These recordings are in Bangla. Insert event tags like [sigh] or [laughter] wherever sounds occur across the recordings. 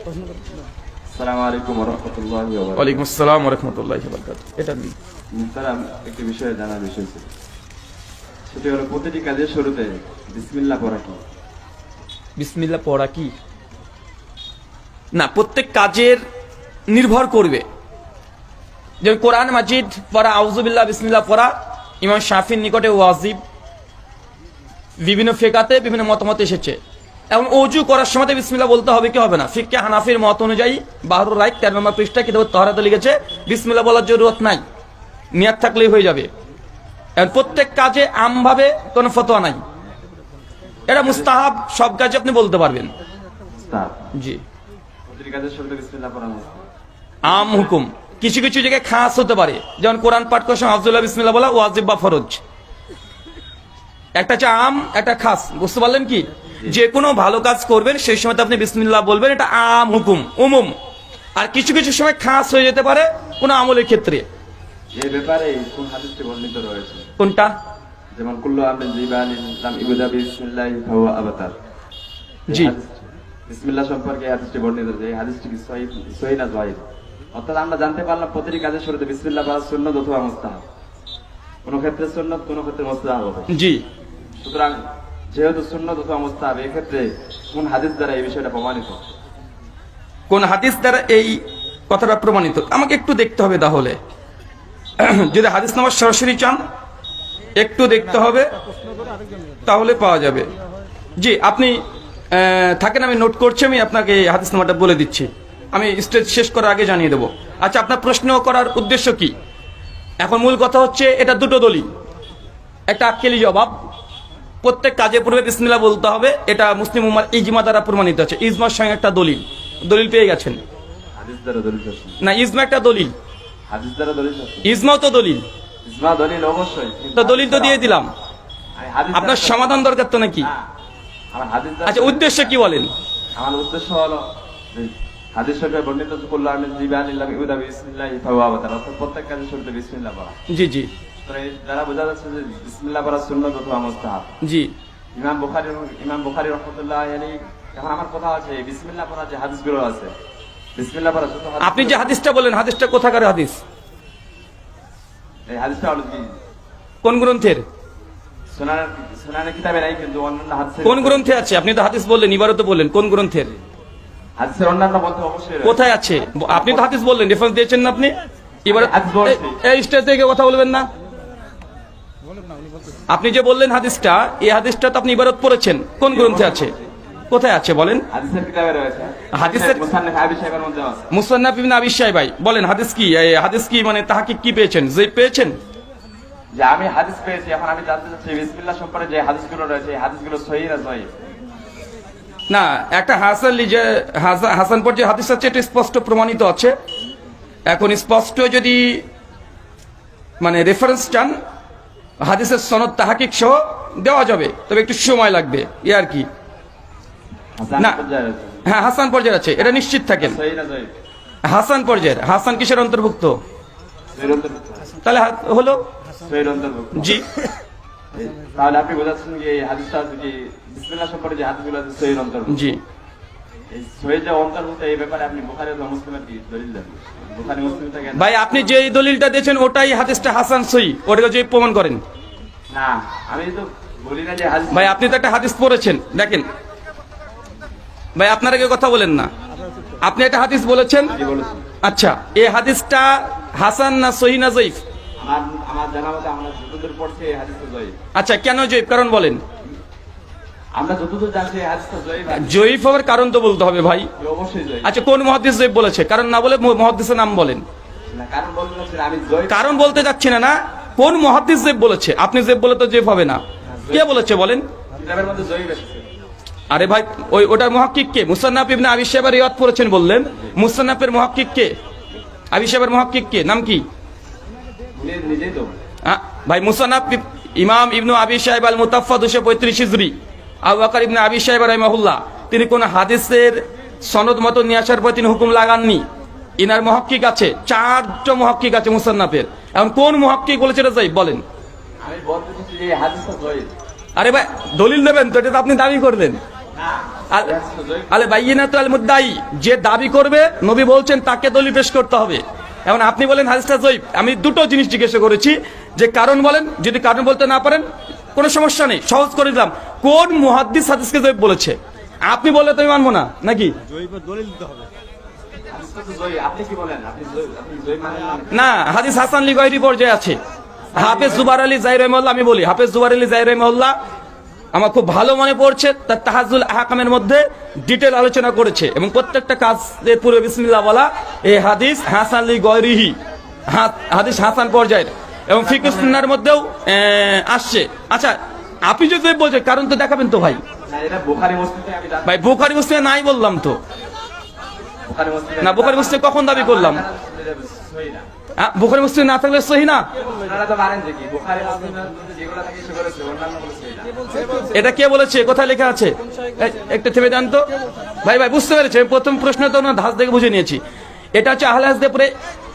আসসালামু আলাইকুম রহমতুল্লাহ ওয়ালাইকুম আসসালাম রহমতুল্লাহ এটা দিন স্যার আমি। একটি বিষয়ে জানার বিষয় ছিল। সেটি হলো প্রতিটি কাজের শুরুতে বিসমিল্লাহ পড়া কি? বিসমিল্লা পড়া কি? না প্রত্যেক কাজের নির্ভর করবে। যেমন কোরআন মাজিদ পড়া আউজুবিল্লাহ বিসমিল্লাহ পড়া ইমাম শাফির নিকটে ওয়াজিব বিভিন্ন ফেকাতে বিভিন্ন মতামত এসেছে। এবং অজু করার সময় তো বিসমিল্লাহ বলতে হবে কি হবে না? ফিক্কে হানাফির মত অনুযায়ী বাহাদুর রায় তেরো নম্বর পৃষ্ঠা কিতাব তহরাতে লিখেছে বিসমিল্লাহ বলার জরুরত নাই নিয়াত থাকলেই হয়ে যাবে। প্রত্যেক কাজে আমভাবে কোনো ফতোয়া নাই। এটা মুস্তাহাব সব কাজে আপনি বলতে পারবেন। জি। আম হুকুম। কিছু কিছু জায়গায় খাস হতে পারে। যেমন কোরআন পাঠ করার সময় আব্দুল্লাহ বিসমিল্লাহ বলা ওয়াজিব বা ফরজ। একটা হচ্ছে আম একটা খাস। বুঝতে পারলেন কি? যে কোনো ভালো কাজ করবেন সেই সময় আপনি বিসমিল্লাহ বলবেন এটা আম হুকুম উমুম। আর কিছু কিছু সময় খাস হয়ে যেতে পারে কোনো আমলের ক্ষেত্রে। এই ব্যাপারে কোন হাদিসটি বর্ণিত রয়েছে? কোনটা? যেমন কুল্লু আমরিন জিবান ইসলাম ইবুদা বিসমিল্লাহ ফাহুয়া আবাতার। জি। বিসমিল্লাহ সম্পর্কে হাদিসটি বর্ণিত রয়েছে হাদিসটি কি সহিহ সহিহ না জয়ীফ অর্থাৎ আমরা জানতে পারলাম প্রতিটি কাজের শুরুতে বিসমিল্লাহ পড়া সুন্নত অথবা মুস্তাহাব। কোন ক্ষেত্রে সুন্নত কোন ক্ষেত্রে মুস্তাহাব জি। সুতরাং যেহেতু সুন্নত অথবা মুস্তাহাব এই ক্ষেত্রে কোন হাদিস দ্বারা এই বিষয়টা প্রমাণিত? কোন হাদিস দ্বারা এই কথাটা প্রমাণিত? আমাকে একটু দেখতে হবে তাহলে। [clears throat] যদি হাদিস নামাজ সরাসরি চান, একটু দেখতে হবে, তাহলে পাওয়া যাবে। জি, আপনি থাকেন, আমি নোট করছি, আমি আপনাকে হাদিস নামাটা বলে দিচ্ছি। আমি স্টেজ শেষ করার আগে জানিয়ে দেবো। আচ্ছা আপনার প্রশ্ন করার উদ্দেশ্য কি? এখন মূল কথা হচ্ছে, এটা দুটো দলিল। একটা আক্কেলি জবাব প্রত্যেক কাজে পূর্বে বিসমিল্লাহ বলতে হবে। এটা মুসলিম উম্মার ইজমা দ্বারা প্রমাণিত আছে ইজমার সঙ্গে একটা দলিল। দলিল পেয়ে গেছেন। না ইজমা একটা দলিল। ইজমাও তো দলিল। দলিল অবশ্যই। তো দলিল তো দিয়ে দিলাম। আপনার সমাধান দরকার তো নাকি? হাদিস আচ্ছা উদ্দেশ্য কি বলেন? আমার উদ্দেশ্য হলো হাদিস শরীফে বর্ণিত কুল্লু বিসমিল্লাহ প্রত্যেক শুরুতে বিসমিল্লাহ জি জি। দ্বারা বোঝা যাচ্ছে যে বিসমিল্লাহ পড়া সুন্নত অথবা মুস্তাহাব। জি। ইমাম বুখারী ইমাম বুখারী রহমতুল্লাহ আলাইহি এখন আমার কথা আছে বিসমিল্লাহ পড়া যে হাদিসগুলো আছে বিসমিল্লাহ পড়া আপনি যে হাদিসটা বলেন হাদিসটা কোথাকার হাদিস? এই হাদিসটা হলো কি? কোন গ্রন্থের? সুনানের সুনানের কিতাবে নাই কিন্তু অন্যান্য হাদিসের কোন গ্রন্থে আছে? আপনি তো হাদিস বললেন ইবারত বললেন কোন গ্রন্থের? হাদিসের অন্যান্য মধ্যে অবশ্যই কোথায় আছে? আপনি তো হাদিস বললেন রেফারেন্স দিয়েছেন না আপনি? এবার এই স্টেজ থেকে কথা বলবেন না? আপনি যে বললেন হাদিসটা এই হাদিসটা তো আপনি ইবারত পড়েছেন কোন গ্রন্থে আছে? কোথায় আছে বলেন? হাদিসের মুসান্নিফ ইবনে আবি বলেন হাদিস কি? হাদিস কি মানে তাহাকে কি পেয়েছেন? যে পেয়েছেন? যে আমি হাদিস পেয়েছি এখন আমি জানতে চাচ্ছি বিসমিল্লাহ সম্পর্কে যে হাদিসগুলো রয়েছে এই হাদিসগুলো সহি না সহি? না একটা হাসান যে হাসা- হাসান পর যে হাদিস আছে এটা স্পষ্ট প্রমাণিত আছে। এখন স্পষ্ট যদি মানে রেফারেন্স চান হাদিসের সনদ তাহাকিক সহ দেওয়া যাবে তবে একটু সময় লাগবে। ই আর কি? না। হ্যাঁ হাসান পর্যায়ের আছে এটা নিশ্চিত থাকেন। হাসান পর্যায়ের হাসান কিসের অন্তর্ভুক্ত? তাহলে হলো? জি। তাহলে আপনি বোঝাচ্ছেন যে হাদিসটা আছে কি বিসমিল্লাহ সম্পর্কে যে হাদিসগুলো আছে সহির অন্তর্ভুক্ত? জি। ভাই আপনি যে দলিলটা দিয়েছেন ওটাই হাদিসটা হাসান সই ওটাকে যে প্রমাণ করেন। না আমি তো বলি না যে ভাই আপনি তো একটা হাদিস পড়েছেন। দেখেন। ভাই আপনারা কেউ কথা বলেন না। আপনি একটা হাদিস বলেছেন? আচ্ছা এই হাদিসটা হাসান না সহি না জয়ীফ। আচ্ছা কেন জয়ীফ? কারণ বলেন। আমরা যতদূর জানছি জয়ীফ হওয়ার কারণ তো বলতে হবে ভাই। আচ্ছা কোন মহাদিস জয়ীফ বলেছে? কারণ না বলে মহাদিসের নাম বলেন। কারণ বলতে যাচ্ছি না না কোন মহাদিস জেব বলেছে? আপনি জেব বলে তো জেব হবে না। কে বলেছে বলেন? আরে ভাই ওই ওটার মহাক্কিক কে? মুসান্নাফ ইবনে আবি সাহেবের রিয়াদ পড়েছেন বললেন। মুসান্নাফের মহাক্কিক কে? আবি সাহেবের মহাক্কিক কে? নাম কি? ভাই মুসানাফ ইব- ইমাম ইবনু আবি সাহেব আল মুতাফা দুশো পঁয়ত্রিশ হিজরি। আবু বাকার ইবনে আবি সাহেব রহমাহুল্লাহ তিনি কোন হাদিসের সনদ মতো নিয়ে আসার পর তিনি হুকুম লাগাননি। ইনার মহক্কিক আছে চারটা মহক্কিক আছে মুসান্নাফের। এখন কোন মহক্কিক বলেছে এটা যাই বলেন। আরে ভাই দলিল নেবেন তো এটা তো আপনি দাবি করলেন। আল- বাইয়িনা তো আল মুদ্দাই যে দাবি করবে নবী বলছেন তাকে দলিল পেশ করতে হবে। এখন আপনি বলেন হাদিসটা জয়ীব আমি দুটো জিনিস জিজ্ঞাসা করেছি। যে কারণ বলেন যদি কারণ বলতে না পারেন কোনো সমস্যা নেই সহজ করে দিলাম। কোন মুহাদ্দিস হাদিসকে জয়ীব বলেছে? আপনি বললে তো আমি মানবো না, নাকি? না? হাদিস হাসান লি গয়রি পর্যায়ে আছে। হাফেজ জুবার আলী জাই রহমল্লা আমি বলি, হাফেজ জুবার আলী জাই রহমল্লা আমার খুব ভালো মনে পড়ছে, তার তাহাজুল আহকামের মধ্যে ডিটেল আলোচনা করেছে এবং প্রত্যেকটা কাজের পূর্বে বিসমিল্লাহ বলা এই হাদিস হাসান লি গয়রিহি হা- হাদিস হাসান পর্যায়ের এবং ফিকুসনার মধ্যেও আসছে। আচ্ছা আপনি যদি বলছেন কারণ তো দেখাবেন তো ভাই না। ভাই বুখারি মুসলিমে নাই বললাম তো না, বুখারী মুসলিমে কখন দাবি করলাম? না। বুখারি মুসলিমে না থাকলে সহি না না। এটা কে বলেছে কোথায় লেখা আছে একটু থেমে দেন তো ভাই ভাই বুঝতে পেরেছি প্রথম প্রশ্ন তো ওনার ধাস দেখে বুঝে নিয়েছি এটা হচ্ছে আহলে হাদিসদের পরে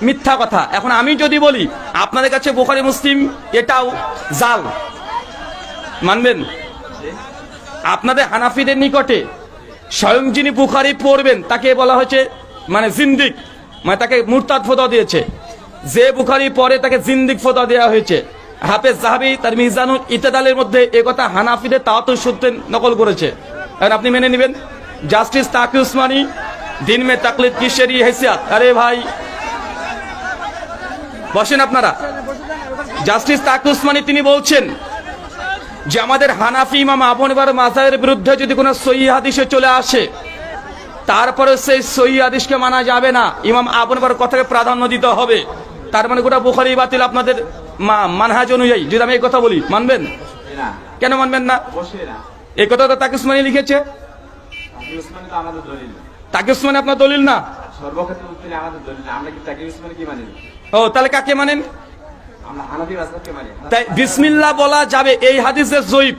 মিথ্যা কথা এখন আমি যদি বলি আপনাদের কাছে বোখারি মুসলিম এটাও জাল মানবেন? আপনাদের হানাফিদের নিকটে স্বয়ং যিনি বুখারি পড়বেন, তাকে বলা হয়েছে মানে জিন্দিক মানে তাকে মুরতাদ ফোদা দিয়েছে। যে বুখারি পরে তাকে জিন্দিক ফোদা দেওয়া হয়েছে। হাফেজ জাহাবি তার মিজানুল ইতাদালের মধ্যে এ কথা হানাফিদের তাওয়াত সূত্রে নকল করেছে। এখন আপনি মেনে নেবেন? জাস্টিস তাকি উসমানী, দিন মে তাকলিদ কিসেরি হেসিয়াত? আরে ভাই, বসেন আপনারা। জাস্টিস তাকি উসমানী, তিনি বলছেন যে আমাদের হানাফি ইমাম আবু হানিফার মাজাহের বিরুদ্ধে যদি কোনো সহি হাদিসে চলে আসে তারপরে সেই সহি হাদিসকে মানা যাবে না। ইমাম আবু হানিফার কথাকে প্রাধান্য দিতে হবে। তার মানে গোটা বুখারি বাতিল আপনাদের মানহাজ অনুযায়ী। যদি আমি এই কথা বলি মানবেন? কেন মানবেন না? এই কথা তো তাকে উসমানী লিখেছে। তাকি উসমানী আপনার দলিল না? সর্বক্ষেত্রে আমাদের দলিল আমরা কি তাকি উসমানী কি মানি? না? ও তাহলে কাকে মানেন? তাই বিসমিল্লাহ বলা যাবে এই হাদিসের জয়ীব।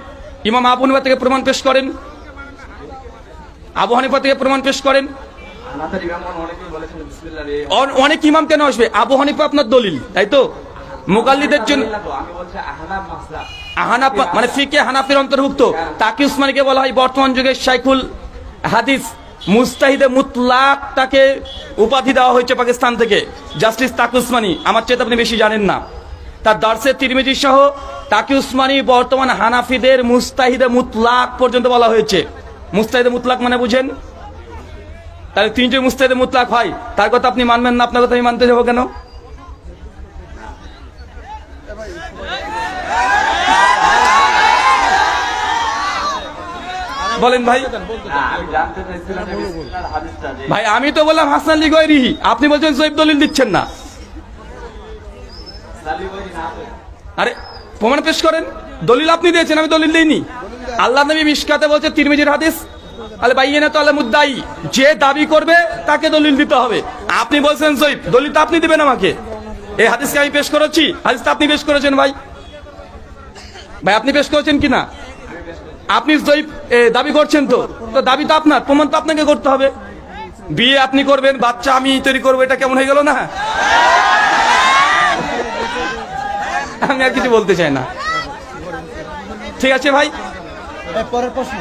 ইমাম আবু হানিফা থেকে প্রমাণ পেশ করেন। আবু হানিফা থেকে প্রমাণ পেশ করেন। অনেক ইমাম কেন আসবে? আবু হানিফা আপনার দলিল তাই তো? মুকাল্লিদের জন্য দলিল না তো, আমি বলছি আহনাফ মাযহাব। হানাফ মানে ফিকে হানাফির অন্তর্ভুক্ত। তাকি উসমানীকে বলা হয় বর্তমান যুগে শাইখুল হাদিস। মুস্তাহিদে মুতলাক তাকে উপাধি দেওয়া হয়েছে পাকিস্তান থেকে। জাস্টিস তাকি উসমানী। আমার চেয়ে আপনি বেশি জানেন না। তার দার্সে তিরমিজি সহ তাকি উসমানী বর্তমান হানাফিদের মুস্তাহিদে মুতলাক পর্যন্ত বলা হয়েছে। মুস্তাহিদে মুতলাক মানে বুঝেন? তাহলে তিনি যে মুস্তাহিদে মুতলাক হয়। তার কথা আপনি মানবেন না, আপনার কথা আমি মানতে যাব কেন? বলেন ভাই। ভাই, আমি তো বললাম হাসান আলী গৈরিহি আপনি বলছেন জৈব দলিল দিচ্ছেন না সালি বলি না তো। আরে, প্রমাণ পেশ করেন। দলিল আপনি দিয়েছেন, আমি দলিল দিইনি। আল্লাহ নবী মিশকাতে বলছে, তিরমিজির হাদিস, আলে বাইয়েনা তো আল্লাহ মুদ্দাই যে দাবি করবে, তাকে দলিল দিতে হবে। আপনি বলছেন জৈব দলিল তো আপনি দিবেন আমাকে এই হাদিসকে আমি পেশ করেছি, হাদিসটা আপনি পেশ করেছেন, ভাই। ভাই, আপনি পেশ করেছেন কিনা? আপনি জৈব দাবি করছেন তো। তো দাবি তো আপনার, প্রমাণ তো আপনাকে করতে হবে। বিয়ে আপনি করবেন, বাচ্চা আমি তৈরি করব, এটা কেমন হয়ে গেল না? আমি আর কিছু বলতে চাই না। ঠিক আছে ভাই? পরের প্রশ্ন।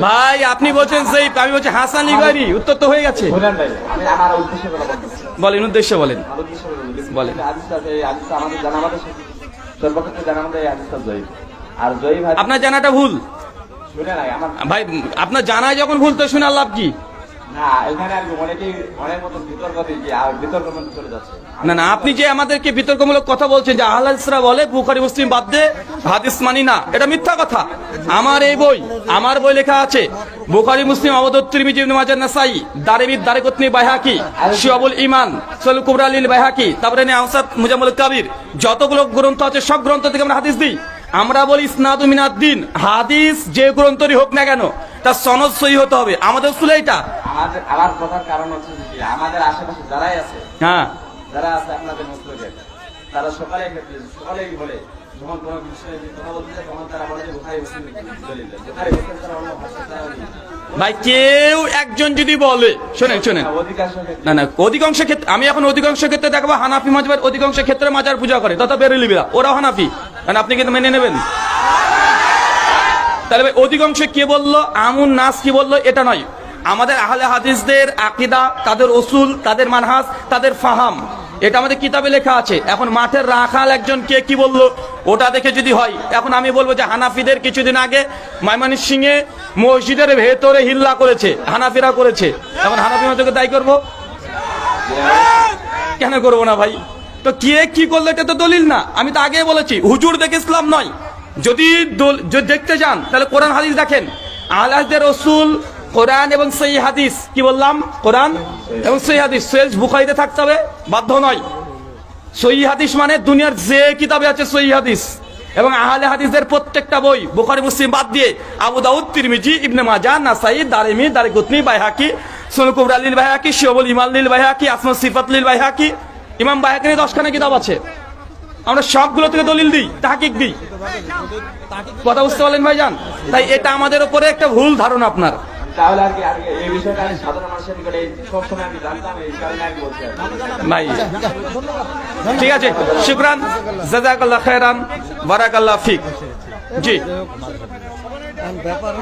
ভাই আপনি বলছেন সেই আমি বলছি হাসান লিগারি উত্তর তো হয়ে গেছে। বলেন উদ্দেশ্য বলেন। বলেন। আপনার জানাটা ভুল। ভাই আপনার জানায় যখন ভুল তো শুনে লাভ কি না না আপনি যে আমাদেরকে বিতর্কমূলক কথা বলছেন, যে বলে, বুখারি, মুসলিম বাদ দে, হাদিস মানি না, এটা মিথ্যা কথা। আমার এই বই, আমার বই লেখা আছে, বুখারি, মুসলিম সল কুবরা যতগুলো গ্রন্থ আছে, সব গ্রন্থ থেকে আমরা হাদিস দিই। আমরা বলি হাদিস যে গ্রন্থরই হোক না কেন, তার সনদ হতে হবে। আমাদের উসুল এইটা। আমাদের আমার কথার কারণ হচ্ছে কি, আমাদের আশেপাশে যারাই আছে হ্যাঁ। যারা আছে আপনাদের তারা সকালে সকালেই বলে যখন কোনো বিষয়ে কথা বলতে যায় তখন তারা। ভাই কেউ একজন যদি বলে শোনেন শোনেন। না না অধিকাংশ ক্ষেত্রে আমি এখন অধিকাংশ ক্ষেত্রে দেখব হানাফি মাঝবার অধিকাংশ ক্ষেত্রে মাজার পূজা করে তথা বেরেলিবিরা ওরাও হানাফি। কারণ আপনি কিন্তু মেনে নেবেন। তাহলে ভাই অধিকাংশ কে বলল? আমুন নাস কি বলল? এটা নয়। আমাদের আহলে হাদিসদের আকিদা, তাদের ওসুল তাদের মানহাস তাদের ফাহাম। এটা আমাদের কিতাবে লেখা আছে। এখন মাঠের রাখাল একজন কে কি বলল? ওটা দেখে যদি হয়, এখন আমি বলব যে হানাফিদের কিছুদিন আগে মাইমানি সিংয়ে মসজিদের ভেতরে হিল্লা করেছে, হানাফিরা করেছে। এখন হানাফি মতকে দায়ী করব? কেন করব না ভাই? তো কে কি করল এটা তো দলিল না। আমি তো আগে বলেছি, হুজুর দেখে ইসলাম নয়। যদি দেখতে যান তাহলে কোরআন হাদিস দেখেন। আলাহদের রসুল কোরআন এবং সেই হাদিস। কি বললাম? কোরআন এবং সেই হাদিস। সেলস বুখাইতে থাকতে হবে, বাধ্য নয়। সই হাদিস মানে দুনিয়ার যে কিতাবে আছে সই হাদিস এবং আহলে হাদিসের প্রত্যেকটা বই, বুখারী, মুসলিম বাদ দিয়ে আবু দাউদ, তিরমিজি, ইবনে মাজাহ, নাসাই, দারিমি, দারিকুতনি, বাইহাকি সুনান কুবরা, লিল বাইহাকি, শিওবুল ইমাল লিল বাইহাকি আসমা সিফাত, লিল বাইহাকি। ইমাম বাইহাকির দশখানা কিতাব আছে। আমরা সবগুলো থেকে দলিল দিই, তাহকিক দিই। কথা বুঝতে পারলেন ভাইজান? তাই এটা আমাদের উপরে একটা ভুল ধারণা আপনার। ঠিক আছে শুক্রান জাজাকাল্লাহ খেরান বারাকাল্লাহ ফিক। জি। ব্যাপার